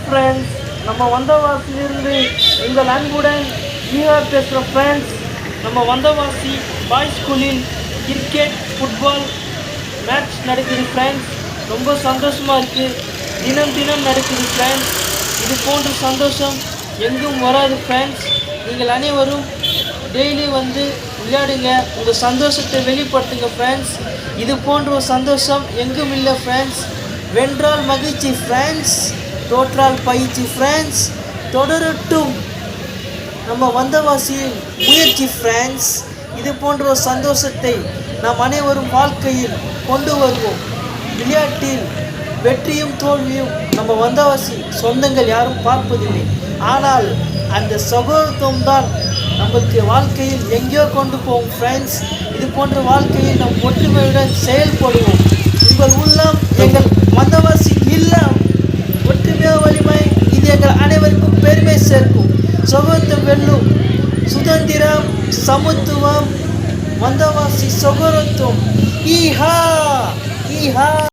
Friends நம்ம வந்தவாசிலிருந்து எங்கள் அன்புடன் நியூயார்க் பேசுகிற ஃப்ரெண்ட்ஸ் நம்ம வந்தவாசி பாய்ஸ் ஸ்கூலில் கிரிக்கெட் ஃபுட்பால் மேட்ச் நடக்குது ஃப்ரெண்ட்ஸ் ரொம்ப சந்தோஷமாக இருக்குது தினம் தினம் நடக்குது ஃப்ரெண்ட்ஸ் இது போன்ற சந்தோஷம் எங்கும் வராது ஃப்ரெண்ட்ஸ் நீங்கள் அனைவரும் டெய்லி வந்து விளையாடுங்க. உங்கள் சந்தோஷத்தை வெளிப்படுத்துங்க ஃப்ரெண்ட்ஸ் இது போன்ற ஒரு சந்தோஷம் எங்கும் இல்லை ஃப்ரெண்ட்ஸ் வென்றால் மகிழ்ச்சி ஃப்ரெண்ட்ஸ் தோற்றால் பயிற்சி ஃப்ரெண்ட்ஸ் தொடரட்டும். நம்ம வந்தவாசியின் முயற்சி ஃப்ரெண்ட்ஸ் இது போன்ற ஒரு சந்தோஷத்தை நாம் அனைவரும் வாழ்க்கையில் கொண்டு வருவோம். விளையாட்டில் வெற்றியும் தோல்வியும் நம்ம வந்தவாசி சொந்தங்கள் யாரும் பார்ப்பதில்லை. ஆனால் அந்த சகோதரத்துவம் தான் நம்மளுக்கு வாழ்க்கையில் எங்கேயோ கொண்டு போவோம் ஃப்ரெண்ட்ஸ் இது போன்ற வாழ்க்கையில் நம் ஒற்றுமையுடன் செயல்படுவோம். உங்கள் உள்ளம் எங்கள் అనే వరకు పేరు వేశారు. సొగోతం వెళ్ళు. సుతందిరం సమత్వం వందవాసి సొగరత్వం ఈహా ఈహా